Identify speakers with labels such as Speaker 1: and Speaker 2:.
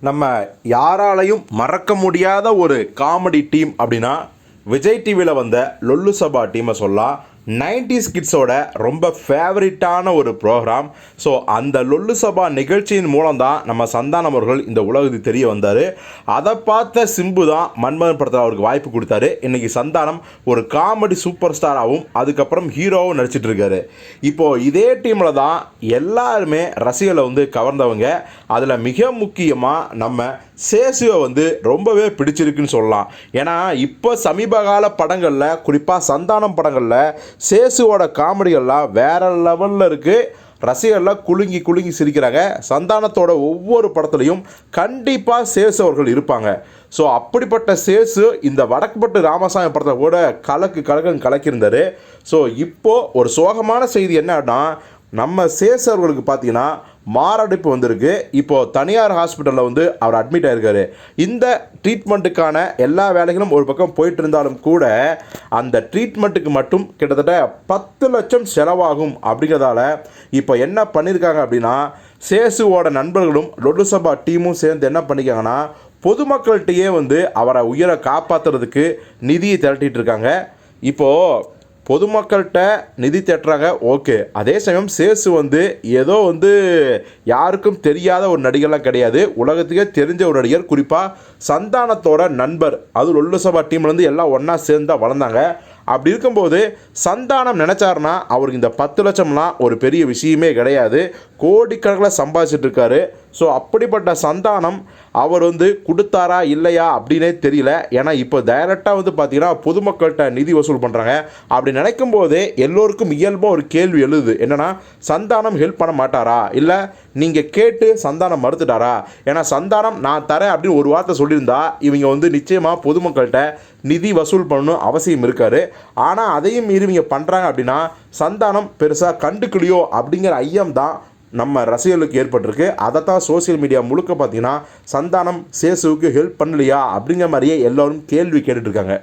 Speaker 1: நம்ம யாராலையும் மறக்க முடியாத ஒரு காமெடி டீம் அப்படின்னா விஜய் டிவியில் வந்த லொல்லு சபா டீமை சொல்லலாம். 90s கிட்ஸோட ரொம்ப ஃபேவரட்டான ஒரு ப்ரோக்ராம் ஸோ அந்த லொல்லு சபா நிகழ்ச்சியின் மூலம் தான் நம்ம சந்தானம் அவர்கள் இந்த உலகத்துக்கு தெரிய வந்தார். அதை பார்த்த சிம்பு தான் மன்மதன் படத்தில் அவருக்கு வாய்ப்பு கொடுத்தாரு. இன்றைக்கி சந்தானம் ஒரு காமெடி சூப்பர் ஸ்டாராகவும் அதுக்கப்புறம் ஹீரோவும் நடிச்சிட்டு இருக்காரு. இப்போது இதே டீமில் தான் எல்லாருமே ரசிகர்களை வந்து கவர்ந்தவங்க. அதில் மிக முக்கியமாக நம்ம சேசுவை வந்து ரொம்பவே பிடிச்சிருக்குன்னு சொல்லலாம். ஏன்னா இப்போ சமீப கால படங்களில் குறிப்பாக சந்தானம் படங்களில் சேசுவோட காமெடிகள்லாம் வேற லெவலில் இருக்குது ரசிகர்லாம் குலுங்கி குலுங்கி சிரிக்கிறாங்க. சந்தானத்தோட ஒவ்வொரு படத்துலையும் கண்டிப்பாக சேசு அவர்கள் இருப்பாங்க. ஸோ அப்படிப்பட்ட சேசு இந்த வடக்குப்பட்டு ராமசாமி படத்தை கூட கலக்கு கலக்குன்னு கலக்கியிருந்தார். ஸோ இப்போது ஒரு சோகமான செய்தி என்னன்னா நம்ம சேசு அவர்களுக்கு பார்த்தீங்கன்னா மாரடைப்பு வந்திருக்கு. இப்போது தனியார் ஹாஸ்பிட்டலில் வந்து அவர் அட்மிட் ஆயிருக்காரு. இந்த ட்ரீட்மெண்ட்டுக்கான எல்லா வேலைகளும் ஒரு பக்கம் போயிட்டு இருந்தாலும் கூட அந்த ட்ரீட்மெண்ட்டுக்கு மட்டும் கிட்டத்தட்ட பத்து லட்சம் செலவாகும் அப்படிங்கிறதால இப்போ என்ன பண்ணியிருக்காங்க அப்படின்னா சேசுவோட நண்பர்களும் லொட்டு சபா டீமும் சேர்ந்து என்ன பண்ணிக்காங்கன்னா பொதுமக்கள்கிட்டயே வந்து அவரை உயிரை காப்பாற்றுறதுக்கு நிதியை திரட்டிட்டு இருக்காங்க. இப்போது பொதுமக்கள்கிட்ட நிதி தேட்டுறாங்க ஓகே. அதே சமயம் சேசு வந்து ஏதோ வந்து யாருக்கும் தெரியாத ஒரு நடிகர்லாம் கிடையாது. உலகத்துக்கே தெரிஞ்ச ஒரு நடிகர். குறிப்பாக சந்தானத்தோட நண்பர். அது லொல்லுசபா டீம்லேருந்து எல்லாம் ஒன்றா சேர்ந்து தான் வளர்ந்தாங்க. அப்படி இருக்கும்போது சந்தானம் நினச்சாருன்னா அவருக்கு இந்த பத்து லட்சம்லாம் ஒரு பெரிய விஷயமே கிடையாது. கோடிக்கணக்கில் சம்பாதிச்சிட்டு இருக்காரு. ஸோ அப்படிப்பட்ட சந்தானம் அவர் வந்து கொடுத்தாரா இல்லையா அப்படின்னே தெரியல. ஏன்னா இப்போ டைரெக்டாக வந்து பார்த்தீங்கன்னா பொதுமக்கள்கிட்ட நிதி வசூல் பண்ணுறாங்க அப்படி நினைக்கும் போதே எல்லோருக்கும் இயல்பாக ஒரு கேள்வி எழுது. என்னன்னா சந்தானம் ஹெல்ப் பண்ண மாட்டாரா? இல்லை நீங்கள் கேட்டு சந்தானம் மறுத்துட்டாரா? ஏன்னா சந்தானம் நான் தரேன் அப்படின்னு ஒரு வார்த்தை சொல்லியிருந்தா இவங்க வந்து நிச்சயமாக பொதுமக்கள்கிட்ட நிதி வசூல் பண்ணணும் அவசியம் இருக்காரு ஆனால் அதையும் மீறி இவங்க பண்ணுறாங்க அப்படின்னா சந்தானம் பெருசாக கண்டுக்கலையோ அப்படிங்கிற ஐயம் தான் நம்ம ரசிகர்களுக்கு ஏற்பட்டிருக்கு. அதை தான் சோசியல் மீடியா முழுக்க பார்த்தீங்கன்னா சந்தானம் சேசுவுக்கு ஹெல்ப் பண்ணலையா அப்படிங்கிற மாதிரியே எல்லோரும் கேள்வி கேட்டுட்ருக்காங்க